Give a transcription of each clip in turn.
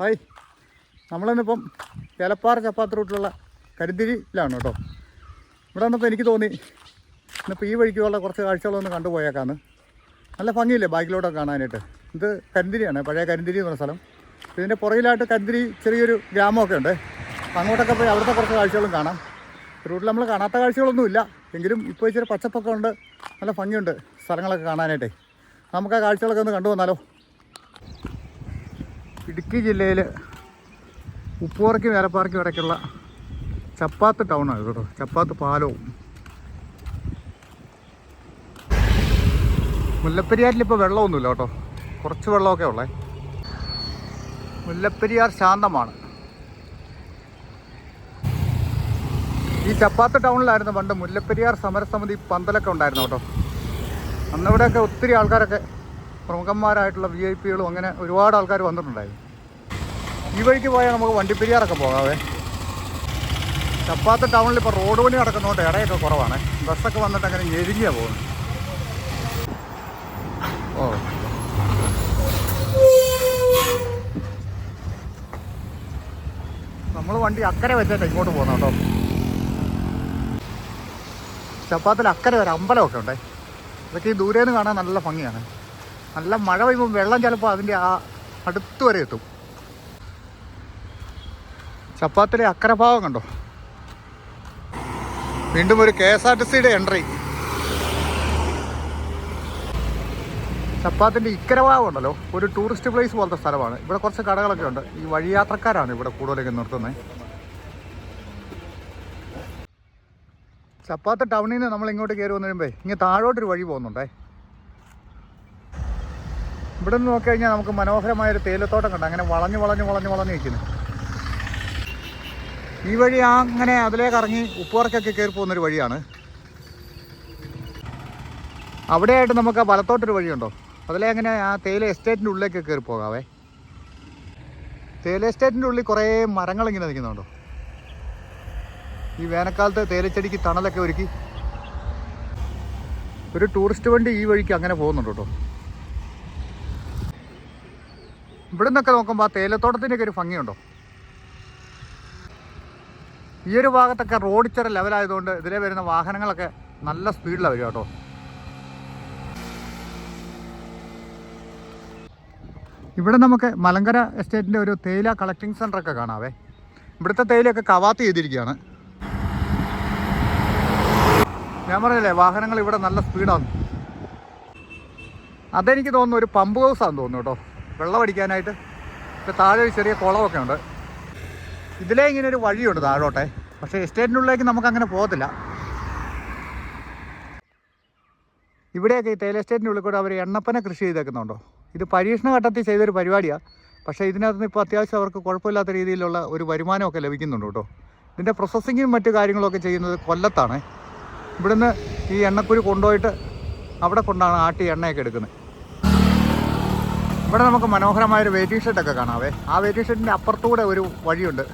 Hi. നമ്മളിന്നിപ്പം Elappara Chappath റൂട്ടിലുള്ള കരിന്തിരിയിലാണ് കേട്ടോ. ഇവിടെ വന്നപ്പോൾ എനിക്ക് തോന്നി ഇന്നിപ്പോൾ ഈ വഴിക്കുള്ള കുറച്ച് കാഴ്ചകളൊന്ന് കണ്ടുപോയേക്കാന്ന് നല്ല ഭംഗിയില്ലേ ബാക്കിലോട്ടൊക്കെ കാണാനായിട്ട്. ഇത് കരിന്തിരിയാണ് പഴയ കരിന്തിരി എന്ന് സ്ഥലം. ഇതിന്റെ പുറകിലായിട്ട് കരിന്തിരി ചെറിയൊരു ഗ്രാമമൊക്കെ ഉണ്ട്. അങ്ങോട്ടൊക്കെ പോയി അവിടുത്തെ കുറച്ച് കാഴ്ചകളും കാണാം. റൂട്ടിൽ നമ്മൾ കാണാത്ത കാഴ്ചകളൊന്നുമില്ല എങ്കിലും ഇപ്പോൾ ഇച്ചിരി പച്ചപ്പൊക്കെ ഉണ്ട്. നല്ല ഭംഗിയുണ്ട് സ്ഥലങ്ങളൊക്കെ കാണാനായിട്ടേ. നമുക്ക് ആ കാഴ്ചകളൊക്കെ ഒന്ന് കണ്ടു വന്നാലോ? ഇടുക്കി ജില്ലയിൽ ഉപ്പുറയ്ക്കും വേലപ്പാറയ്ക്കും ഇടയ്ക്കുള്ള ചപ്പാത്ത് ടൗണാണ് കേട്ടോ. ചപ്പാത്ത് പാലവും. മുല്ലപ്പെരിയാറിൽ ഇപ്പോൾ വെള്ളമൊന്നുമില്ല കേട്ടോ. കുറച്ച് വെള്ളമൊക്കെ ഉള്ളേ. മുല്ലപ്പെരിയാർ ശാന്തമാണ്. ഈ ചപ്പാത്ത് ടൗണിലായിരുന്നു പണ്ട് മുല്ലപ്പെരിയാർ സമരസമിതി പന്തലൊക്കെ ഉണ്ടായിരുന്നു കേട്ടോ. അന്നിവിടെയൊക്കെ ഒത്തിരി ആൾക്കാരൊക്കെ പ്രമുഖന്മാരായിട്ടുള്ള വി ഐ പികളും അങ്ങനെ ഒരുപാട് ആൾക്കാർ വന്നിട്ടുണ്ടായിരുന്നു. ഈ വഴിക്ക് പോയാൽ നമുക്ക് വണ്ടിപ്പെരിയാറൊക്കെ പോകാവേ. ചപ്പാത്ത ടൗണിൽ ഇപ്പോൾ റോഡ് പണി നടക്കുന്നതുകൊണ്ട് ഇടയൊക്കെ കുറവാണ്. ബസ്സൊക്കെ വന്നിട്ട് അങ്ങനെ ഞെരുങ്ങിയാ പോകുന്നത് ഓ. നമ്മൾ വണ്ടി അക്കരെ വെച്ചിട്ട് ഇങ്ങോട്ട് പോകുന്ന കേട്ടോ. ചപ്പാത്തിൽ അക്കരെ ഒരു അമ്പലമൊക്കെ ഉണ്ടേ. ഇതൊക്കെ ഈ ദൂരെ നിന്ന് കാണാൻ നല്ല ഭംഗിയാണ്. നല്ല മഴ പെയ്യുമ്പോൾ വെള്ളം ചിലപ്പോൾ അതിന്റെ ആ അടുത്ത് വരെ എത്തും. ചപ്പാത്തിലെ അക്കരഭാവം കണ്ടോ? വീണ്ടും ഒരു കെ എസ് ആർ ടി സിയുടെ എൻട്രി. ചപ്പാത്തിന്റെ ഇക്കരഭാവം ഉണ്ടല്ലോ. ഒരു ടൂറിസ്റ്റ് പ്ലേസ് പോലത്തെ സ്ഥലമാണ്. ഇവിടെ കുറച്ച് കടകളൊക്കെ ഉണ്ട്. ഈ വഴിയാത്രക്കാരാണ് ഇവിടെ കൂടുതലൊക്കെ നിർത്തുന്നത് ചപ്പാത്ത് ടൗണിൽ നിന്ന് നമ്മൾ ഇങ്ങോട്ട് കയറി വന്നു കഴിയുമ്പോൾ ഇങ്ങനെ താഴോട്ടൊരു വഴി പോകുന്നുണ്ടേ. ഇവിടെ നിന്ന് നോക്കി കഴിഞ്ഞാൽ നമുക്ക് മനോഹരമായൊരു തേയിലത്തോട്ടം കണ്ട്? അങ്ങനെ വളഞ്ഞ് വളഞ്ഞ് വളഞ്ഞ് വളഞ്ഞ് നിൽക്കുന്നു. ഈ വഴി അങ്ങനെ അതിലേക്ക് ഇറങ്ങി ഉപ്പുറക്കൊക്കെ കയറി പോകുന്നൊരു വഴിയാണ്. അവിടെയായിട്ട് നമുക്ക് വലത്തോട്ടൊരു വഴിയുണ്ടോ? അതിലെ അങ്ങനെ ആ തേയില എസ്റ്റേറ്റിന്റെ ഉള്ളിലേക്ക് കയറി പോകാവേ. തേയില എസ്റ്റേറ്റിന്റെ ഉള്ളിൽ കുറേ മരങ്ങൾ ഇങ്ങനെ നിൽക്കുന്നുണ്ടോ? ഈ വേനൽക്കാലത്ത് തേയിലച്ചെടിക്ക് തണലൊക്കെ ഒരുക്കി ഒരു ടൂറിസ്റ്റ് വണ്ടി ഈ വഴിക്ക് അങ്ങനെ പോകുന്നുണ്ട് കേട്ടോ. ഇവിടെ നിന്നൊക്കെ നോക്കുമ്പോൾ ആ തേയിലത്തോട്ടത്തിന്റെയൊക്കെ ഒരു ഭംഗിയുണ്ടോ? ഈ ഒരു ഭാഗത്തൊക്കെ റോഡ് ഇച്ചിരി ലെവലായതുകൊണ്ട് ഇതിലെ വരുന്ന വാഹനങ്ങളൊക്കെ നല്ല സ്പീഡിലാണ് വരിക കേട്ടോ. ഇവിടെ നമുക്ക് മലങ്കര എസ്റ്റേറ്റിന്റെ ഒരു തേയില കളക്ടിങ് സെന്ററൊക്കെ കാണാവേ. ഇവിടുത്തെ തേയിലയൊക്കെ കവാത്ത് ചെയ്തിരിക്കുകയാണ്. ഞാൻ പറഞ്ഞില്ലേ വാഹനങ്ങൾ ഇവിടെ നല്ല സ്പീഡാണ് അതെനിക്ക് തോന്നുന്നു ഒരു പമ്പ് ഹൗസാണെന്ന് തോന്നുന്നു കേട്ടോ. വെള്ളമടിക്കാനായിട്ട് താഴെ ഒരു ചെറിയ കുളമൊക്കെ ഉണ്ട്. ഇതിലേ ഇങ്ങനെ ഒരു വഴിയുണ്ട് താഴോട്ടെ. പക്ഷേ എസ്റ്റേറ്റിനുള്ളിലേക്ക് നമുക്ക് അങ്ങനെ പോകത്തില്ല. ഇവിടെയൊക്കെ ഈ തേയില ഉള്ളിൽ കൂടെ അവർ എണ്ണപ്പന കൃഷി ചെയ്തേക്കുന്നുണ്ടോ? ഇത് പരീക്ഷണ ഘട്ടത്തിൽ ചെയ്തൊരു പരിപാടിയാണ് പക്ഷേ ഇതിനകത്ത് ഇപ്പോൾ അത്യാവശ്യം അവർക്ക് കുഴപ്പമില്ലാത്ത രീതിയിലുള്ള ഒരു വരുമാനമൊക്കെ ലഭിക്കുന്നുണ്ട് കേട്ടോ. ഇതിന്റെ പ്രോസസ്സിങ്ങും മറ്റു കാര്യങ്ങളൊക്കെ ചെയ്യുന്നത് കൊല്ലത്താണ്. ഇവിടുന്ന് ഈ എണ്ണക്കുരു കൊണ്ടുപോയിട്ട് അവിടെ കൊണ്ടാണ് ആട്ടി എണ്ണയൊക്കെ എടുക്കുന്നത്. ഇവിടെ നമുക്ക് മനോഹരമായൊരു വെയിറ്റിംഗ് ഷെഡൊക്കെ കാണാവേ. ആ വെയിറ്റിംഗ് ഷെഡിന്റെ അപ്പുറത്തൂടെ ഒരു വഴിയുണ്ട്.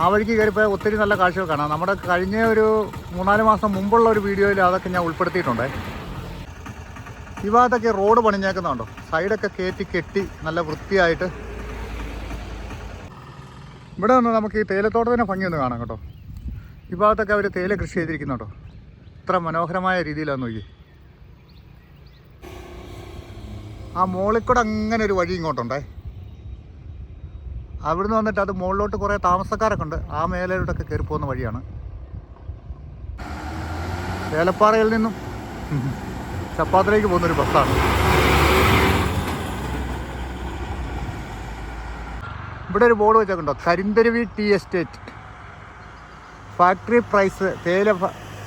ആ വഴിക്ക് കയറിപ്പോയ ഒത്തിരി നല്ല കാഴ്ചകൾ കാണാം. നമ്മുടെ കഴിഞ്ഞ ഒരു മൂന്നാൽ മാസം മുമ്പുള്ള ഒരു വീഡിയോയിൽ അതൊക്കെ ഞാൻ ഉൾപ്പെടുത്തിയിട്ടുണ്ട്. ഈ ഭാഗത്തൊക്കെ റോഡ് പണിഞ്ഞേക്കുന്നുണ്ടോ സൈഡൊക്കെ കയറ്റി കെട്ടി നല്ല വൃത്തിയായിട്ട്. ഇവിടെ നിന്ന് നമുക്ക് ഈ തേയിലത്തോട്ടത്തിന്റെ ഭംഗിയൊന്ന് കാണാം കേട്ടോ. ഈ ഭാഗത്തൊക്കെ അവർ തേയില കൃഷി ചെയ്തിരിക്കുന്നുണ്ടോ? ഇത്ര മനോഹരമായ രീതിയിലാണ് നോക്കി. ആ മോളിക്കൂടെ കൂടെ അങ്ങനെ ഒരു വഴി ഇങ്ങോട്ടുണ്ടേ. അവിടുന്ന് വന്നിട്ട് അത് മുകളിലോട്ട് കുറേ താമസക്കാരൊക്കെ ഉണ്ട്. ആ മേലയിലോട്ടൊക്കെ കയറി പോകുന്ന വഴിയാണ്. വേലപ്പാറയിൽ നിന്നും ചപ്പാത്തിലേക്ക് പോകുന്നൊരു ബസ്സാണ്. ഇവിടെ ഒരു board വെച്ചേക്കുണ്ടോ Karintharuvi tea estate. Factory price തേയില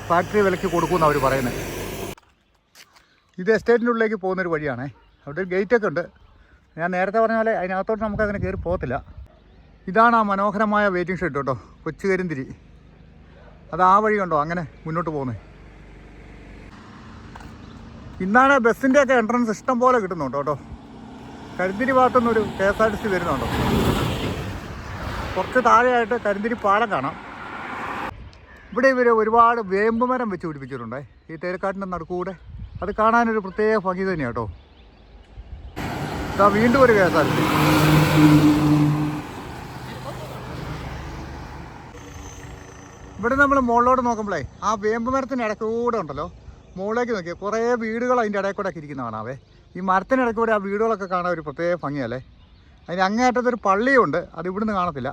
ഫാക്ടറി വിലയ്ക്ക് കൊടുക്കുമെന്ന് അവർ പറയുന്നത് ഇത് എസ്റ്റേറ്റിന്റെ ഉള്ളിലേക്ക് പോകുന്നൊരു വഴിയാണേ. അവിടെ ഒരു ഗേറ്റൊക്കെ ഉണ്ട്. ഞാൻ നേരത്തെ പറഞ്ഞ പോലെ അതിനകത്തോട്ട് നമുക്കങ്ങനെ കയറി പോകത്തില്ല. ഇതാണ് ആ മനോഹരമായ വെയിറ്റിംഗ് ഷെഡ് കേട്ടോ. കൊച്ചു കരിന്തിരി. അത് ആ വഴി കണ്ടോ? അങ്ങനെ മുന്നോട്ട് പോകുന്നത് ഇന്നാണ് ബസ്സിന്റെയൊക്കെ എൻട്രൻസ് ഇഷ്ടം പോലെ കിട്ടുന്നുണ്ട് കേട്ടോ. Karinthiri ഭാഗത്തുനിന്നൊരു K S R T C വരുന്നുണ്ടോ കുറച്ച് താഴെയായിട്ട് കരിന്തിരി പാലം കാണാം. ഇവിടെ ഇവർ ഒരുപാട് വേമ്പുമരം വെച്ച് പിടിപ്പിച്ചിട്ടുണ്ടേ. ഈ തേരക്കാട്ടിന്റെ നടുക്കൂടെ. അത് കാണാനൊരു പ്രത്യേക ഭംഗി തന്നെയാണ് കേട്ടോ. വീണ്ടും ഒരു K S R T C. ഇവിടെ നമ്മൾ മുകളിലോട്ട് നോക്കുമ്പോഴേ ആ വേമ്പ് മരത്തിന് ഇടക്കൂടെ ഉണ്ടല്ലോ. മുകളിലേക്ക് നോക്കിയാൽ കുറേ വീടുകൾ അതിന്റെ ഇടയിൽ കൂടെ ഒക്കെ ഇരിക്കുന്ന കാണാവേ ഈ മരത്തിന് ഇടയ്ക്ക് കൂടെ ആ വീടുകളൊക്കെ കാണാൻ ഒരു പ്രത്യേക ഭംഗിയല്ലേ? അതിന് അങ്ങേയറ്റത്തൊരു പള്ളിയുണ്ട് അത് ഇവിടുന്ന് കാണത്തില്ല.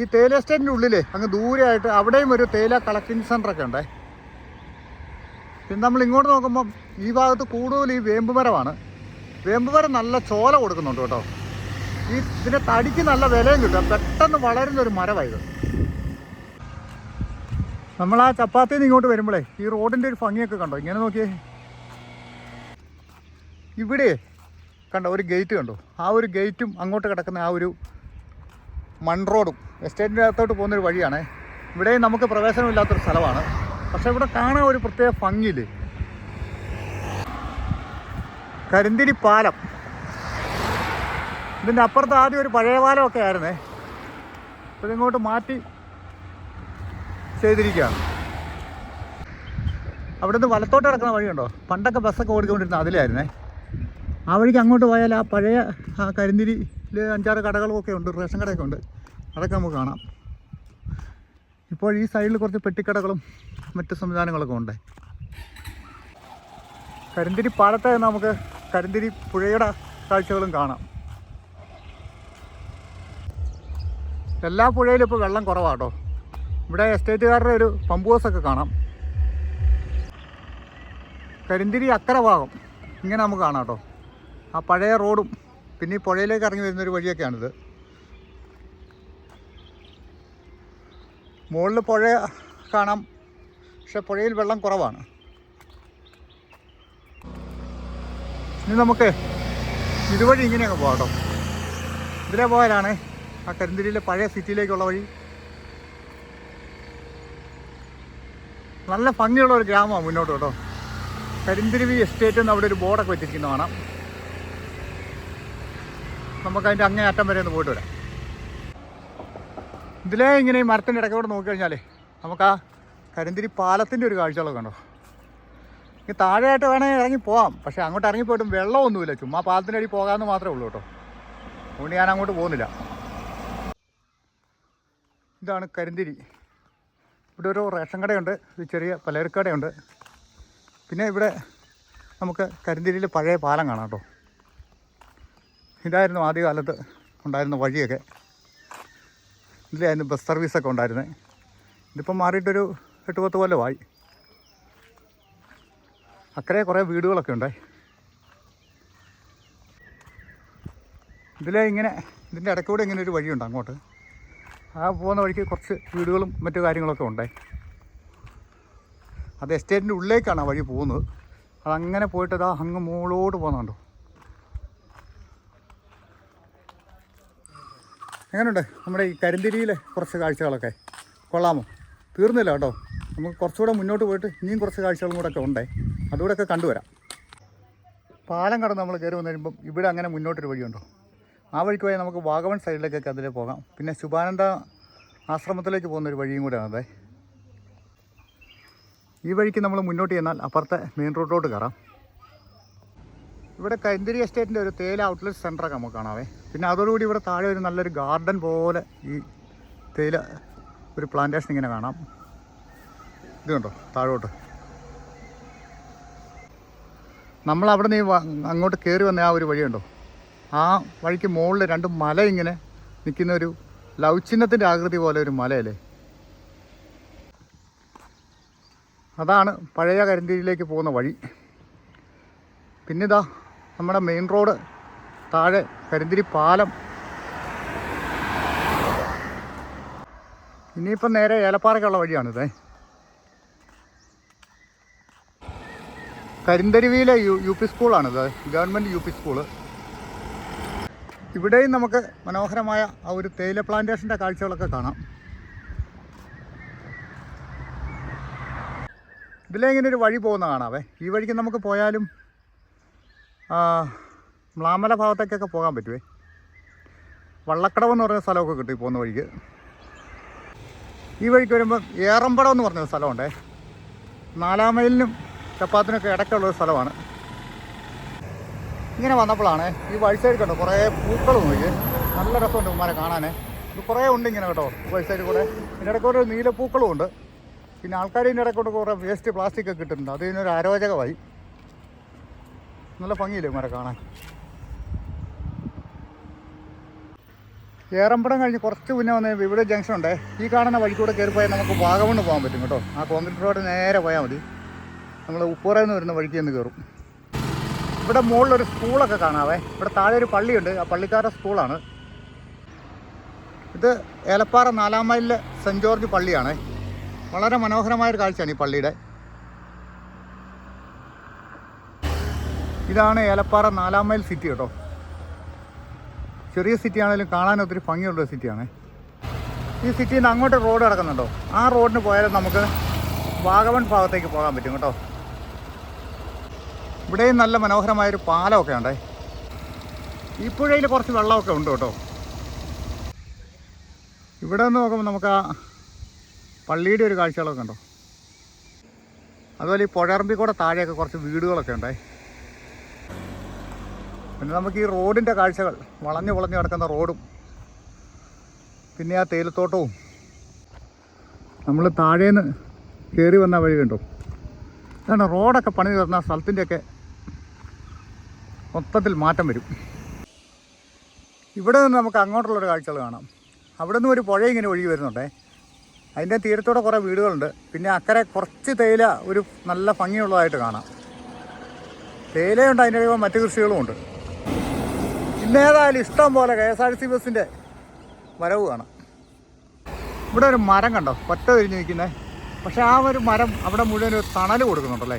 ഈ തേയില എസ്റ്റേറ്റിന്റെ ഉള്ളിൽ അങ്ങ് ദൂരെയായിട്ട് അവിടെയും ഒരു തേയില കളക്ടിങ് സെന്ററൊക്കെ ഉണ്ടേ. പിന്നെ നമ്മൾ ഇങ്ങോട്ട് നോക്കുമ്പം ഈ ഭാഗത്ത് കൂടുതൽ ഈ വേമ്പ് മരമാണ്. വേമ്പ് മരം നല്ല ചോല കൊടുക്കുന്നുണ്ട് കേട്ടോ. ഈ ഇതിന്റെ തടിക്ക് നല്ല വിലയും കിട്ടും. പെട്ടെന്ന് വളരുന്ന ഒരു മരമായത് നമ്മൾ ആ ചപ്പാത്തിയിൽ നിന്ന് ഇങ്ങോട്ട് വരുമ്പോഴേ ഈ റോഡിന്റെ ഒരു ഭംഗിയൊക്കെ കണ്ടോ? ഇങ്ങനെ നോക്കിയേ. ഇവിടെ കണ്ടോ ഒരു ഗേറ്റ് കണ്ടോ? ആ ഒരു ഗേറ്റും അങ്ങോട്ട് കിടക്കുന്ന ആ ഒരു മൺ റോഡും. എസ്റ്റേറ്റിന്റെ അകത്തോട്ട് പോകുന്നൊരു വഴിയാണേ. ഇവിടെ നമുക്ക് പ്രവേശനമില്ലാത്തൊരു സ്ഥലമാണ്. പക്ഷേ ഇവിടെ കാണാൻ ഒരു പ്രത്യേക ഭംഗിയില്ലേ? കരിന്തിരി പാലം. ഇതിന്റെ അപ്പുറത്ത് ആദ്യം ഒരു പഴയ പാലമൊക്കെ ആയിരുന്നേ. അപ്പോൾ ഇങ്ങോട്ട് മാറ്റി ചെയ്തിരിക്കുകയാണ്. അവിടെ നിന്ന് വലത്തോട്ട് കിടക്കുന്ന വഴിയുണ്ടോ? പണ്ടൊക്കെ ബസ്സൊക്കെ ഓടിക്കൊണ്ടിരുന്ന അതിലായിരുന്നേ. ആ വഴിക്ക് അങ്ങോട്ട് പോയാൽ ആ പഴയ ആ കരിന്തിരിയിൽ അഞ്ചാറ് കടകളൊക്കെ ഉണ്ട് റേഷൻ കടയൊക്കെ ഉണ്ട്. അതൊക്കെ നമുക്ക് കാണാം. ഇപ്പോൾ ഈ സൈഡിൽ കുറച്ച് പെട്ടിക്കടകളും മറ്റ് സംവിധാനങ്ങളൊക്കെ ഉണ്ട്. കരിന്തിരി പാടത്തെ നമുക്ക് കരിന്തിരി പുഴയുടെ കാഴ്ചകളും കാണാം. എല്ലാ പുഴയിലും ഇപ്പോൾ വെള്ളം കുറവാട്ടോ. ഇവിടെ എസ്റ്റേറ്റുകാരുടെ ഒരു പമ്പ് ഹൗസൊക്കെ കാണാം. കരിന്തിരി അക്കര ഭാഗം ഇങ്ങനെ നമുക്ക് കാണാം കേട്ടോ. ആ പഴയ റോഡും പിന്നെ ഈ പുഴയിലേക്ക് ഇറങ്ങി വരുന്നൊരു വഴിയൊക്കെയാണിത്. മുകളിൽ പുഴ കാണാം. പക്ഷെ പുഴയിൽ വെള്ളം കുറവാണ്. ഇനി നമുക്ക് ഇതുവഴി ഇങ്ങനെയൊക്കെ പോകാം കേട്ടോ. ഇതിലെ പോയാലാണ് ആ കരിന്തിരിയിലെ പഴയ സിറ്റിയിലേക്കുള്ള വഴി നല്ല ഭംഗിയുള്ള ഒരു ഗ്രാമമാണ് മുന്നോട്ട് കേട്ടോ. കരിന്തിരിവി എസ്റ്റേറ്റ് എന്ന് അവിടെ ഒരു ബോർഡൊക്കെ വെച്ചിരിക്കുന്ന കാണാം. നമുക്കതിന്റെ അങ്ങേ അറ്റം വരെ ഒന്ന് പോയിട്ട് വരാം. ഇതിലേ ഇങ്ങനെ ഈ മരത്തിന്റെ ഇടയ്ക്കോട് നോക്കിക്കഴിഞ്ഞാലേ നമുക്ക് ആ കരിന്തിരി പാലത്തിന്റെ ഒരു കാഴ്ചകളൊക്കെ കണ്ടോ? ഇനി താഴെയായിട്ട് വേണമെങ്കിൽ ഇറങ്ങി പോവാം. പക്ഷേ അങ്ങോട്ട് ഇറങ്ങി പോയിട്ടും വെള്ളമൊന്നുമില്ല. ചുമ്മാ പാലത്തിന്റെ അടി പോകാമെന്ന് മാത്രമേ ഉള്ളൂ കേട്ടോ. അതുകൊണ്ട് ഞാൻ അങ്ങോട്ട് പോകുന്നില്ല. ഇതാണ് കരിന്തിരി. ഇവിടെ ഒരു റേഷൻ കടയുണ്ട് ഒരു ചെറിയ പലചരക്കടയുണ്ട് പിന്നെ ഇവിടെ നമുക്ക് കരിന്തിരിയിൽ പഴയ പാലം കാണാം കേട്ടോ. ഇതായിരുന്നു ആദ്യകാലത്ത് ഉണ്ടായിരുന്ന വഴിയൊക്കെ. ഇതിലായിരുന്നു ബസ് സർവീസൊക്കെ ഉണ്ടായിരുന്നത് ഇതിപ്പം മാറിയിട്ടൊരു എട്ട് പത്ത് കൊല്ലമായി. അക്കരെ കുറേ വീടുകളൊക്കെ ഉണ്ട്. ഇതിലെ ഇങ്ങനെ ഇതിന്റെ ഇടയ്ക്കൂടെ ഇങ്ങനെ ഒരു വഴിയുണ്ട് അങ്ങോട്ട്. ആ പോകുന്ന വഴിക്ക് കുറച്ച് വീടുകളും മറ്റു കാര്യങ്ങളൊക്കെ ഉണ്ട്. അത് എസ്റ്റേറ്റിന്റെ ഉള്ളിലേക്കാണ് ആ വഴി പോകുന്നത്. അതങ്ങനെ പോയിട്ട് അതാ അങ്ങ് മുകളോട്ട് പോകുന്നുണ്ടോ? എങ്ങനെയുണ്ട് നമ്മുടെ ഈ കരിന്തിരിയിലെ കുറച്ച് കാഴ്ചകളൊക്കെ? കൊള്ളാമോ? തീർന്നില്ല കേട്ടോ. നമുക്ക് കുറച്ചുകൂടെ മുന്നോട്ട് പോയിട്ട് ഇനിയും കുറച്ച് കാഴ്ചകളും കൂടെ ഒക്കെ ഉണ്ടേ. അതുകൂടെ ഒക്കെ കണ്ടുവരാം. പാലം കടന്ന് നമ്മൾ കയറി വന്നു കഴിയുമ്പം ഇവിടെ അങ്ങനെ മുന്നോട്ടൊരു വഴിയുണ്ടോ? ആ വഴിക്ക് പോയാൽ നമുക്ക് വാഗവൺ സൈഡിലേക്കൊക്കെ അതിലേ പോകാം. പിന്നെ ശുഭാനന്ദ ആശ്രമത്തിലേക്ക് പോകുന്ന ഒരു വഴിയും കൂടെയാണ് അതെ ഈ വഴിക്ക് നമ്മൾ മുന്നോട്ട് ചെന്നാൽ അപ്പുറത്തെ മെയിൻ റോഡിലോട്ട് കയറാം. ഇവിടെ കൈന്തിരി എസ്റ്റേറ്റിന്റെ ഒരു തേയില ഔട്ട്ലെറ്റ് സെന്ററൊക്കെ നമുക്ക് കാണാവേ. പിന്നെ അതോടുകൂടി ഇവിടെ താഴെ ഒരു നല്ലൊരു ഗാർഡൻ പോലെ ഈ തേയില ഒരു പ്ലാന്റേഷൻ ഇങ്ങനെ കാണാം. ഇത് കണ്ടോ? താഴോട്ട്. നമ്മൾ അവിടെ നിന്ന് അങ്ങോട്ട് കയറി വന്ന ആ ഒരു വഴിയുണ്ടോ ആ വഴിക്ക് മുകളിൽ രണ്ട് മല ഇങ്ങനെ നിൽക്കുന്ന ഒരു ലവ് ചിഹ്നത്തിന്റെ ആകൃതി പോലെ ഒരു മലയല്ലേ? അതാണ് പഴയ കരിന്തിരിയിലേക്ക് പോകുന്ന വഴി. പിന്നെ ഇതാ നമ്മുടെ മെയിൻ റോഡ് താഴെ കരിന്തിരി പാലം. ഇനിയിപ്പം നേരെ ഏലപ്പാറയ്ക്കുള്ള വഴിയാണിത് കരിന്തരുവിയിലെ യു യു പി സ്കൂളാണിത് ഗവൺമെന്റ് യു പി സ്കൂൾ. ഇവിടെയും നമുക്ക് മനോഹരമായ ആ ഒരു തേയില പ്ലാന്റേഷന്റെ കാഴ്ചകളൊക്കെ കാണാം. ഇതിലേ ഇങ്ങനെ ഒരു വഴി പോകുന്ന കാണാവേ. ഈ വഴിക്ക് നമുക്ക് പോയാലും മ്ലാമല ഭാഗത്തേക്കൊക്കെ പോകാൻ പറ്റുമേ വള്ളക്കടവ് എന്ന് പറയുന്ന സ്ഥലമൊക്കെ കിട്ടും പോകുന്ന വഴിക്ക്. ഈ വഴിക്ക് വരുമ്പം ഏറമ്പടം എന്ന് പറഞ്ഞൊരു സ്ഥലമുണ്ടേ. നാലാം മൈലിനും ചപ്പാത്തിനൊക്കെ ഇടയ്ക്കുള്ള ഒരു സ്ഥലമാണ്. ഇങ്ങനെ വന്നപ്പോഴാണ് ഈ വഴി സൈഡ് കണ്ടോ? കുറേ പൂക്കൾ നോക്കി നല്ല രസമുണ്ട് ഉമ്മാരെ കാണാൻ ഇത് കുറേ ഉണ്ട് ഇങ്ങനെ കേട്ടോ വഴി സൈഡിൽ കൂടെ. ഇതിന്റെ ഇടയ്ക്ക് ഒരു നീലപ്പൂക്കളും ഉണ്ട്. പിന്നെ ആൾക്കാർ ഇതിന്റെ ഇടയ്ക്കൂടെ കുറേ വേസ്റ്റ് പ്ലാസ്റ്റിക് ഒക്കെ ഇട്ടിട്ടുണ്ട്. അത് ഇതിനൊരു അരോചകമായി. നല്ല ഭംഗിയില്ലേ ഉമ്മാരെ കാണാൻ? ഏറമ്പടം കഴിഞ്ഞ് കുറച്ച് മുന്നേ വന്ന് ഇവിടെ ജംഗ്ഷൻ ഉണ്ട്. ഈ കാണുന്ന വഴിക്കൂടെ കയറി പോയാൽ നമുക്ക് വാഗമണ് പോകാൻ പറ്റും കേട്ടോ. ആ കോൺക്രീറ്റ് റോഡ് നേരെ പോയാൽ മതി. നമ്മൾ ഉപ്പുറയിൽ നിന്ന് വരുന്ന വഴിക്ക് നിന്ന് കയറും ഇവിടെ മുകളിലൊരു സ്കൂളൊക്കെ കാണാവേ. ഇവിടെ താഴെ ഒരു പള്ളിയുണ്ട്. ആ പള്ളിക്കാരുടെ സ്കൂളാണ്. ഇത് ഏലപ്പാറ നാലാം മൈലിലെ സെന്റ് ജോർജ് പള്ളിയാണ്. വളരെ മനോഹരമായൊരു കാഴ്ചയാണ് ഈ പള്ളിയുടെ. ഇതാണ് ഏലപ്പാറ നാലാം മൈൽ സിറ്റി കേട്ടോ. ചെറിയ സിറ്റി ആണെങ്കിലും കാണാൻ ഒത്തിരി ഭംഗിയുള്ള സിറ്റിയാണ്. ഈ സിറ്റിയിൽ നിന്ന് അങ്ങോട്ട് റോഡ് കിടക്കുന്നുണ്ടോ? ആ റോഡിന് പോയാലും നമുക്ക് വാഗവൺ ഭാഗത്തേക്ക് പോകാൻ പറ്റും കേട്ടോ. ഇവിടെയും നല്ല മനോഹരമായൊരു പാലമൊക്കെ ഉണ്ടേ. ഈ പുഴയിൽ കുറച്ച് വെള്ളമൊക്കെ ഉണ്ട് കേട്ടോ. ഇവിടെ നിന്ന് നോക്കുമ്പോൾ നമുക്ക് ആ പള്ളിയുടെ ഒരു കാഴ്ചകളൊക്കെ ഉണ്ടോ? അതുപോലെ ഈ പുഴറമ്പി കൂടെ താഴെയൊക്കെ കുറച്ച് വീടുകളൊക്കെ ഉണ്ടേ. പിന്നെ നമുക്ക് ഈ റോഡിന്റെ കാഴ്ചകൾ വളഞ്ഞു വളഞ്ഞു കിടക്കുന്ന റോഡും പിന്നെ ആ തേയിലത്തോട്ടവും. നമ്മൾ താഴേന്ന് കയറി വന്ന വഴി കണ്ടോ? അതാണ് റോഡൊക്കെ പണി തീർന്ന സ്ഥലത്തിന്റെയൊക്കെ മൊത്തത്തിൽ മാറ്റം വരും. ഇവിടെ നിന്ന് നമുക്ക് അങ്ങോട്ടുള്ളൊരു കാഴ്ചകൾ കാണാം. അവിടെ നിന്ന് ഒരു പുഴ ഇങ്ങനെ ഒഴുകി വരുന്നുണ്ടേ. അതിന്റെ തീരത്തോടെ കുറേ വീടുകളുണ്ട്. പിന്നെ അക്കരെ കുറച്ച് തേയില ഒരു നല്ല ഭംഗിയുള്ളതായിട്ട് കാണാം. തേയിലയുണ്ട് അതിന്റെ ഇടയിൽ മറ്റു കൃഷികളും ഉണ്ട്. പിന്നേതായാലും ഇഷ്ടം പോലെ കെ എസ് ആർ സി ബസ്സിന്റെ വരവ് കാണാം. ഇവിടെ ഒരു മരം കണ്ടോ? ഒറ്റ തിരിഞ്ഞ് നിൽക്കുന്നത് പക്ഷേ ആ ഒരു മരം അവിടെ മുഴുവൻ ഒരു തണൽ കൊടുക്കുന്നുണ്ടല്ലേ?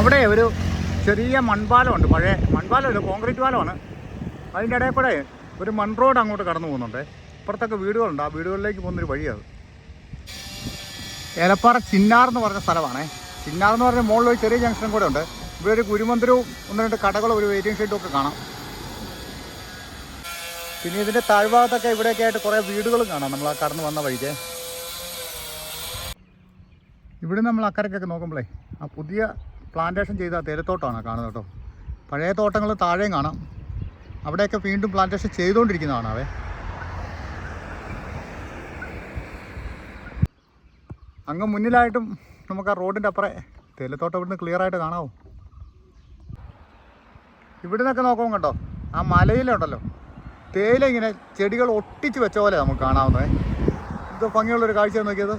അവിടെ ഒരു ചെറിയ മൺപാലമുണ്ട്. പഴയ മൺപാലമല്ല കോൺക്രീറ്റ് പാലമാണ്. അതിന്റെ ഇടയിൽ കൂടെ ഒരു മൺറോഡ് അങ്ങോട്ട് കടന്നു പോകുന്നുണ്ട്. ഇപ്പുറത്തൊക്കെ വീടുകളുണ്ട്. ആ വീടുകളിലേക്ക് പോകുന്നൊരു വഴിയാണ് ഏലപ്പാറ ചിന്നാർ എന്ന് പറഞ്ഞ സ്ഥലമാണേ. ചിന്നാർ എന്ന് പറഞ്ഞ മുകളിൽ ഒരു ചെറിയ ജംഗ്ഷനും കൂടെ ഉണ്ട്. ഇവിടെ ഒരു കുരുമന്ദിരവും ഒന്ന് രണ്ട് കടകളും ഒരു വെയിറ്റിംഗ് ഷെഡും ഒക്കെ കാണാം. പിന്നെ ഇതിന്റെ താഴ്ഭാഗത്തൊക്കെ ഇവിടെയൊക്കെ ആയിട്ട് കുറേ വീടുകളും കാണാം. നമ്മൾ ആ കടന്നു വന്ന വഴിക്ക്. ഇവിടെ നമ്മൾ അക്കരക്കൊക്കെ നോക്കുമ്പോഴേ ആ പുതിയ പ്ലാന്റേഷൻ ചെയ്ത തേയിലത്തോട്ടമാണ് കാണുന്നത് കേട്ടോ. പഴയ തോട്ടങ്ങൾ താഴെയും കാണാം. അവിടെയൊക്കെ വീണ്ടും പ്ലാന്റേഷൻ ചെയ്തുകൊണ്ടിരിക്കുന്നതാണ് അവേ അങ്ങ് മുന്നിലായിട്ടും നമുക്ക് ആ റോഡിന്റെ അപ്പുറേ തേയിലത്തോട്ടം ഇവിടുന്ന് ക്ലിയറായിട്ട് കാണാവോ. ഇവിടെ നിന്നൊക്കെ നോക്കാം കേട്ടോ ആ മലയിലുണ്ടല്ലോ. തേയില ഇങ്ങനെ ചെടികൾ ഒട്ടിച്ച് വെച്ച പോലെ നമുക്ക് കാണാവുന്നത്. ഇത് ഭംഗിയുള്ളൊരു കാഴ്ച നോക്കിയത്.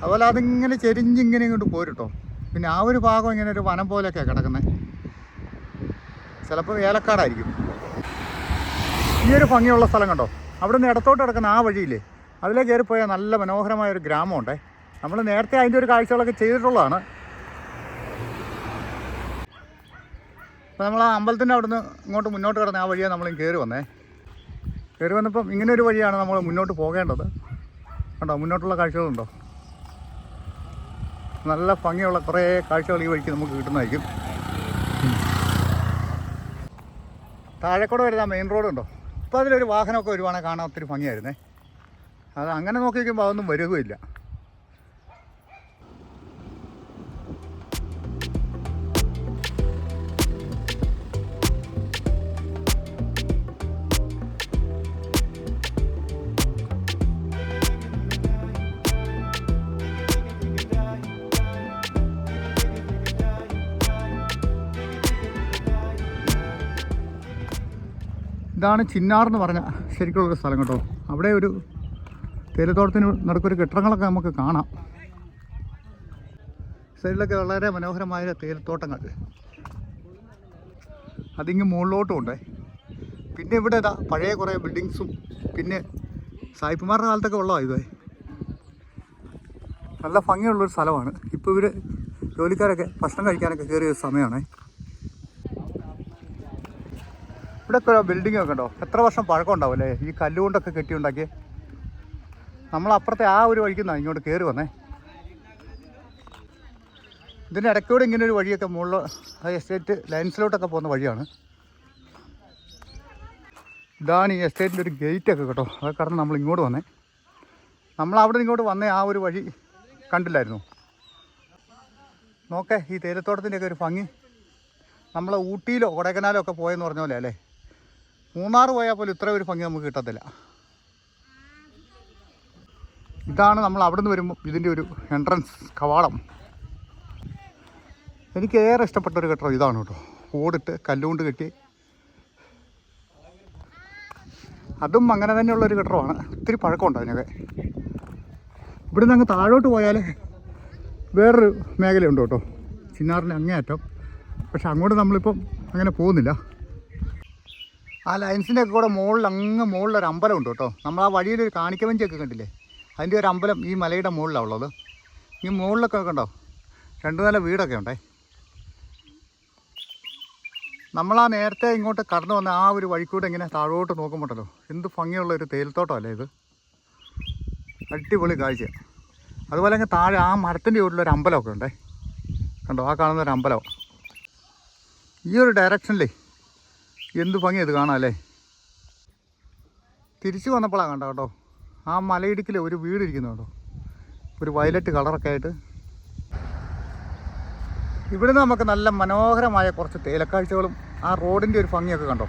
അതുപോലെ അതിങ്ങനെ ചെരിഞ്ഞിങ്ങനെ ഇങ്ങോട്ട് പോരുട്ടോ പിന്നെ ആ ഒരു ഭാഗം ഇങ്ങനെ ഒരു വനം പോലെയൊക്കെയാണ് കിടക്കുന്നത് ചിലപ്പോൾ ഏലക്കാടായിരിക്കും. ഈ ഒരു ഭംഗിയുള്ള സ്ഥലം കണ്ടോ? അവിടെ നിന്ന് ഇടത്തോട്ട് കിടക്കുന്ന ആ വഴിയില്ലേ? അതിലേ കയറിപ്പോയാൽ നല്ല മനോഹരമായ ഒരു ഗ്രാമമുണ്ടേ. നമ്മൾ നേരത്തെ അതിന്റെ ഒരു കാഴ്ചകളൊക്കെ ചെയ്തിട്ടുള്ളതാണ്. അപ്പോൾ നമ്മൾ ആ അമ്പലത്തിന്റെ അവിടുന്ന് ഇങ്ങോട്ട് മുന്നോട്ട് കിടന്ന ആ വഴിയാണ് നമ്മൾ കയറി വന്നേ. കയറി വന്നപ്പം ഇങ്ങനെ ഒരു വഴിയാണ് നമ്മൾ മുന്നോട്ട് പോകേണ്ടത്. കണ്ടോ? മുന്നോട്ടുള്ള കാഴ്ചകളുണ്ടോ? നല്ല ഭംഗിയുള്ള കുറേ കാഴ്ചകൾ ഈ വഴിക്ക് നമുക്ക് കിട്ടുന്നതായിരിക്കും. താഴെക്കൂടെ വരുന്ന മെയിൻ റോഡ് ഉണ്ടോ? ഇപ്പോൾ അതിലൊരു വാഹനമൊക്കെ വരുവാണെങ്കിൽ കാണാൻ ഒത്തിരി ഭംഗിയായിരുന്നേ. അത് അങ്ങനെ നോക്കി അതൊന്നും വരികയില്ല. ഇതാണ് ചിന്നാർ എന്ന് പറഞ്ഞ ശരിക്കുള്ളൊരു സ്ഥലം കേട്ടോ. അവിടെ ഒരു തേയിലത്തോട്ടത്തിന് നടക്കൊരു കെട്ടിടങ്ങളൊക്കെ നമുക്ക് കാണാം. സൈഡിലൊക്കെ വളരെ മനോഹരമായ തേയിലത്തോട്ടങ്ങൾ. അതിങ്ങ് മുകളിലോട്ടും ഉണ്ട്. പിന്നെ ഇവിടെ ഇതാ പഴയ കുറേ ബിൽഡിങ്സും പിന്നെ സായിപ്പുമാരുടെ കാലത്തൊക്കെ ഉള്ളതാണ് ഇതേ. നല്ല ഭംഗിയുള്ളൊരു സ്ഥലമാണ്. ഇപ്പോൾ ഇവർ ജോലിക്കാരൊക്കെ ഭക്ഷണം കഴിക്കാനൊക്കെ കയറിയ സമയമാണേ. ഇവിടെ ഒക്കെ ബിൽഡിംഗ് ഒക്കെ ഉണ്ടോ? എത്ര വർഷം പഴക്കം ഉണ്ടാവും അല്ലേ? ഈ കല്ലുകൊണ്ടൊക്കെ കെട്ടിയുണ്ടാക്കി നമ്മൾ അപ്പുറത്തെ ആ ഒരു വഴിക്ക് നിന്നാണ് ഇങ്ങോട്ട് കയറി വന്നേ. ഇതിന്റെ ഇടയ്ക്കൂടെ ഇങ്ങനെ ഒരു വഴിയൊക്കെ മുകളിൽ എസ്റ്റേറ്റ് ലൈൻസിലോട്ടൊക്കെ പോകുന്ന വഴിയാണ്. ഇതാണ് ഈ എസ്റ്റേറ്റിന്റെ ഒരു ഗേറ്റൊക്കെ കേട്ടോ. അത് കടന്ന് നമ്മൾ ഇങ്ങോട്ട് വന്നേ. നമ്മൾ അവിടെ ഇങ്ങോട്ട് വന്നേ ആ ഒരു വഴി കണ്ടില്ലായിരുന്നു. നോക്കേ ഈ തേയിലത്തോട്ടത്തിന്റെയൊക്കെ ഒരു ഭംഗി. നമ്മൾ ഊട്ടിയിലോ കൊടൈക്കനാലോ ഒക്കെ പോയെന്ന് പറഞ്ഞ പോലെ അല്ലേ? മൂന്നാർ പോയാൽ പോലും ഇത്ര ഒരു ഭംഗി നമുക്ക് കിട്ടത്തില്ല. ഇതാണ് നമ്മൾ അവിടെ നിന്ന് വരുമ്പോൾ ഇതിന്റെ ഒരു എൻട്രൻസ് കവാടം. എനിക്ക് ഏറെ ഇഷ്ടപ്പെട്ട ഒരു കെട്ടിടം ഇതാണ് കേട്ടോ. ഓടിട്ട് കല്ലുകൊണ്ട് കെട്ടി. അതും അങ്ങനെ തന്നെയുള്ളൊരു കെട്ടിടമാണ്. ഒത്തിരി പഴക്കമുണ്ട് അതിനൊക്കെ. നിന്ന് അങ്ങ് താഴോട്ട് പോയാൽ വേറൊരു മേഖലയുണ്ട് കേട്ടോ. ചിന്നാറിന്റെ അങ്ങേയറ്റം. പക്ഷെ അങ്ങോട്ട് നമ്മളിപ്പം അങ്ങനെ പോകുന്നില്ല. ആ ലൈൻസിന്റെ ഒക്കെ കൂടെ മുകളിൽ അങ്ങ് മുകളിലൊരു അമ്പലമുണ്ട് കേട്ടോ. നമ്മൾ ആ വഴിയിൽ ഒരു കാണിക്കവഞ്ചിയൊക്കെ കണ്ടില്ലേ? അതിന്റെ ഒരു അമ്പലം ഈ മലയുടെ മുകളിലാണ് ഈ മുകളിലൊക്കെ കണ്ടോ? രണ്ട് നില വീടൊക്കെ ഉണ്ടേ. നമ്മളാ നേരത്തെ ഇങ്ങോട്ട് കടന്നു വന്ന ആ ഒരു വഴിക്കൂടെ ഇങ്ങനെ താഴോട്ട് നോക്കുമ്പോണ്ടല്ലോ എന്ത് ഭംഗിയുള്ള ഒരു തേയിലത്തോട്ടമല്ലേ ഇത്? അടിപൊളി കാഴ്ച. അതുപോലെ അങ്ങ് താഴെ ആ മരത്തിന്റെ ഒരു അമ്പലമൊക്കെ ഉണ്ടേ. കണ്ടോ? ആ കാണുന്ന ഒരു അമ്പലം. ഈ ഒരു ഡയറക്ഷനിലേ എന്ത് ഭംഗി ഇത് കാണാം അല്ലേ? തിരിച്ചു വന്നപ്പോഴാണ് കണ്ടോ കേട്ടോ. ആ മലയിടുക്കിൽ ഒരു വീട് ഇരിക്കുന്നു കേട്ടോ. ഒരു വയലറ്റ് കളറൊക്കെ ആയിട്ട്. ഇവിടുന്ന് നമുക്ക് നല്ല മനോഹരമായ കുറച്ച് തേയിലക്കാഴ്ചകളും ആ റോഡിന്റെ ഒരു ഭംഗിയൊക്കെ കണ്ടോ?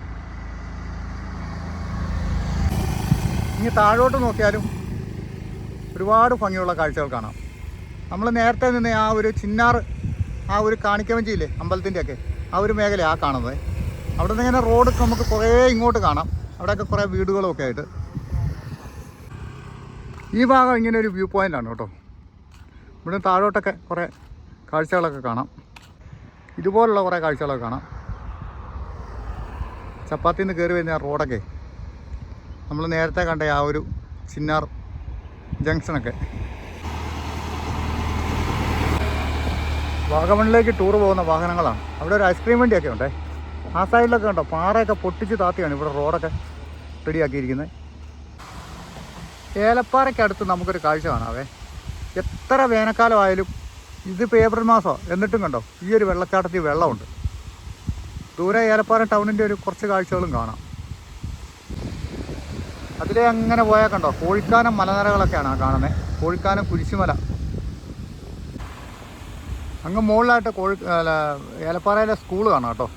ഇനി താഴോട്ട് നോക്കിയാലും ഒരുപാട് ഭംഗിയുള്ള കാഴ്ചകൾ കാണാം. നമ്മൾ നേരത്തെ നിന്ന് ആ ഒരു ചിന്നാർ ആ ഒരു കാണിക്കവഞ്ചിയില്ലേ അമ്പലത്തിന്റെയൊക്കെ ആ ഒരു മേഖല ആ കാണുന്നത്. അവിടെ നിന്ന് ഇങ്ങനെ റോഡ് നമുക്ക് കുറേ ഇങ്ങോട്ട് കാണാം. അവിടെയൊക്കെ കുറേ വീടുകളും ഒക്കെ ആയിട്ട്. ഈ ഭാഗം ഇങ്ങനെ ഒരു വ്യൂ പോയിന്റാണ് കേട്ടോ. ഇവിടെ താഴോട്ടൊക്കെ കുറേ കാഴ്ചകളൊക്കെ കാണാം. ഇതുപോലുള്ള കുറേ കാഴ്ചകളൊക്കെ കാണാം. ചപ്പാത്തിയിൽ നിന്ന് കയറി വരുന്ന റോഡൊക്കെ നമ്മൾ നേരത്തെ കണ്ട ആ ഒരു ചിന്നാർ ജംഗ്ഷനൊക്കെ വാഗമണിലേക്ക് ടൂർ പോകുന്ന വാഹനങ്ങളാണ്. അവിടെ ഒരു ഐസ്ക്രീം വണ്ടിയൊക്കെ ഉണ്ടേ? ആ സൈഡിലൊക്കെ ഉണ്ടോ പാറയൊക്കെ പൊട്ടിച്ച് താത്തിയാണ് ഇവിടെ റോഡൊക്കെ റെഡിയാക്കിയിരിക്കുന്നത്. ഏലപ്പാറയ്ക്കടുത്ത് നമുക്കൊരു കാഴ്ച കാണാവേ. എത്ര വേനൽക്കാലമായാലും ഇത് ഏപ്രിൽ മാസമോ എന്നിട്ടും കണ്ടോ? ഈ ഒരു വെള്ളച്ചാട്ടത്തിൽ വെള്ളമുണ്ട്. ദൂരെ ഏലപ്പാറ ടൗണിന്റെ ഒരു കുറച്ച് കാഴ്ചകളും കാണാം. അതിലെ അങ്ങനെ പോയാൽ കണ്ടോ? കോഴിക്കാനം മലനിരകളൊക്കെയാണ് ആ കാണുന്നത് കോഴിക്കാനം കുരിശുമല. അങ്ങ് മുകളിലായിട്ട് കോഴി ഏലപ്പാറയിലെ സ്കൂൾ കാണാം കേട്ടോ.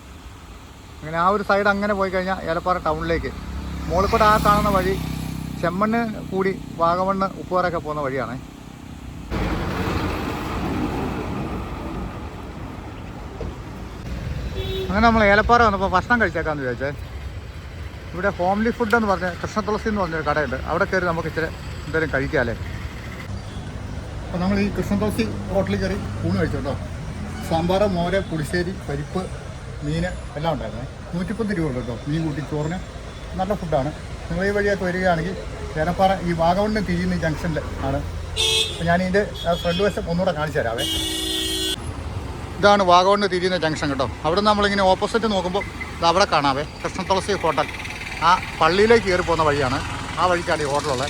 അങ്ങനെ ആ ഒരു സൈഡ് അങ്ങനെ പോയി കഴിഞ്ഞാൽ ഏലപ്പാറ ടൗണിലേക്ക്. മുകളിൽ കൂടെ ആ കാണുന്ന വഴി ചെമ്മണ്ണ് കൂടി വാഗമണ്ണ് ഉപ്പുവരൊക്കെ പോകുന്ന വഴിയാണേ. അങ്ങനെ നമ്മൾ ഏലപ്പാറ വന്നപ്പോൾ ഭക്ഷണം കഴിച്ചേക്കാന്ന് വിചാരിച്ചേ. ഇവിടെ ഹോംലി ഫുഡ് എന്ന് പറഞ്ഞ കൃഷ്ണതുളസി എന്ന് പറഞ്ഞൊരു കടയുണ്ട്. അവിടെ കയറി നമുക്ക് ഇച്ചിരി എന്തെങ്കിലും കഴിക്കാമല്ലേ അപ്പോൾ നമ്മൾ ഈ കൃഷ്ണതുളസി ഹോട്ടലിൽ കയറി ഊണ് കഴിച്ചു കേട്ടോ സാമ്പാർ മോര് പുളിശ്ശേരി പരിപ്പ് മീൻ എല്ലാം ഉണ്ടായിരുന്നേ. നൂറ്റിപ്പത്ത് രൂപ ഉണ്ട് കേട്ടോ മീൻ കൂട്ടി ചോറിന്. നല്ല ഫുഡാണ്. നിങ്ങൾ ഈ വഴിയായിട്ട് വരികയാണെങ്കിൽ ചേനപ്പാറ ഈ വാഗമണ്ണ് തിരിയുന്ന ജംഗ്ഷനിൽ ആണ്. അപ്പോൾ ഞാൻ ഇതിന്റെ ഫ്രണ്ട് വശം ഒന്നുകൂടെ കാണിച്ചു തരാവേ. ഇതാണ് വാഗമണ്ണ് തിരിയുന്ന ജംഗ്ഷൻ കേട്ടോ. അവിടെ നമ്മളിങ്ങനെ ഓപ്പോസിറ്റ് നോക്കുമ്പോൾ ഇത് അവിടെ കാണാവേ. കൃഷ്ണതുളസി ഹോട്ടൽ. ആ പള്ളിയിലേക്ക് കയറി പോകുന്ന വഴിയാണ്. ആ വഴിക്കാണ് ഈ ഹോട്ടലുള്ളത്.